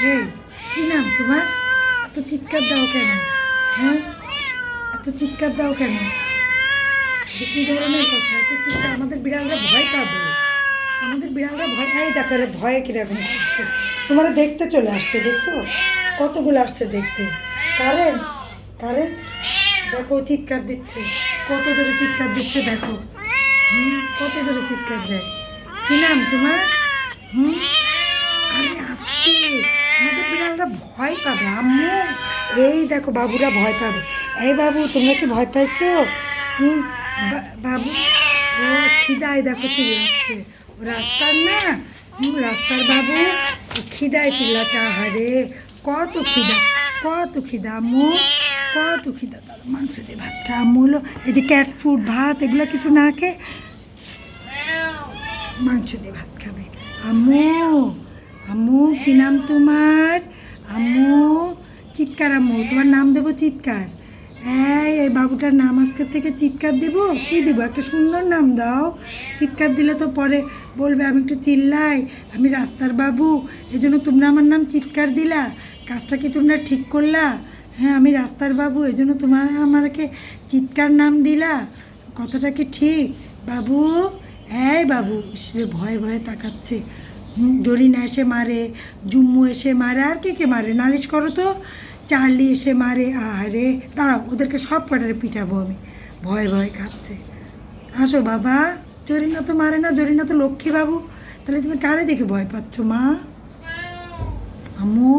এই, কি নাম তোমার? এত চিৎকার দাও কেন? হ্যাঁ? এত চিৎকার দাও কেন? কি ধরনের কথা? এত চিৎকার, আমাদের বিড়ালরা ভয় পাবে। আমাদের বিড়ালরা ভয় এই দেখো ভয়ে কীরকম করছে। তোমার দেখতে চলে আসছে, দেখছ? কতগুলো আসছে দেখতে? কারেন্ট? কারেন্ট? দেখো, চিৎকার দিচ্ছে। কত জোরে চিৎকার দিচ্ছে, দেখো। কত জোরে চিৎকার দেয়। কি নাম তোমার হুম আরে আসছে আমাদের বিড়ালরা ভয় পাবে, আম্মু। এই দেখো, বাবুরা ভয় পাবে। এই বাবু, তোমরা কি ভয় পাইছো? হুম বাবু, ও খিদায় দেখো চিল্লাচ্ছে। রাস্তার না? হুম, রাস্তার বাবু খিদায় চিল্লাচ্ছে। আহারে, কত খিদা কত খিদা, আম্মু, কত খিদা। তার মাংস দিয়ে ভাত খা আম্মু, হলো এই যে ক্যাট ফুড ভাত, এগুলো কিছু না খেয়ে মাংস দিয়ে ভাত খাবে। আম্মু আম্মু, কি নাম তোমার? আম্মু, চিৎকার আম্মু, তোমার নাম দেবো চিৎকার। হ্যাঁ এই বাবুটার নাম আজকের থেকে চিৎকার দেবো? কি দেবো? একটা সুন্দর নাম দাও। চিৎকার দিলে তো পরে বলবে, আমি একটু চিল্লাই, আমি রাস্তার বাবু এই জন্য তোমরা আমার নাম চিৎকার দিলা। কাজটা কি তোমরা ঠিক করলা? হ্যাঁ আমি রাস্তার বাবু এই জন্য তোমার আমাকে চিৎকার নাম দিলা। কথাটা কি ঠিক? বাবু হ্যাঁ বাবু, সে ভয়ে ভয়ে তাকাচ্ছে। জরিনা এসে মারে, জুম্মু এসে মারে, আর কে কে মারে? নালিশ করো তো। চার্লি এসে মারে আরে দাঁড়াও, ওদেরকে সব কটারে পিটাবো আমি। ভয় ভয় খাচ্ছে আসো বাবা, জরিনা তো মারে না, জরিনা তো লক্ষ্মী বাবু তাহলে তুমি কারে দেখে ভয় পাচ্ছ, মা? আম্মু?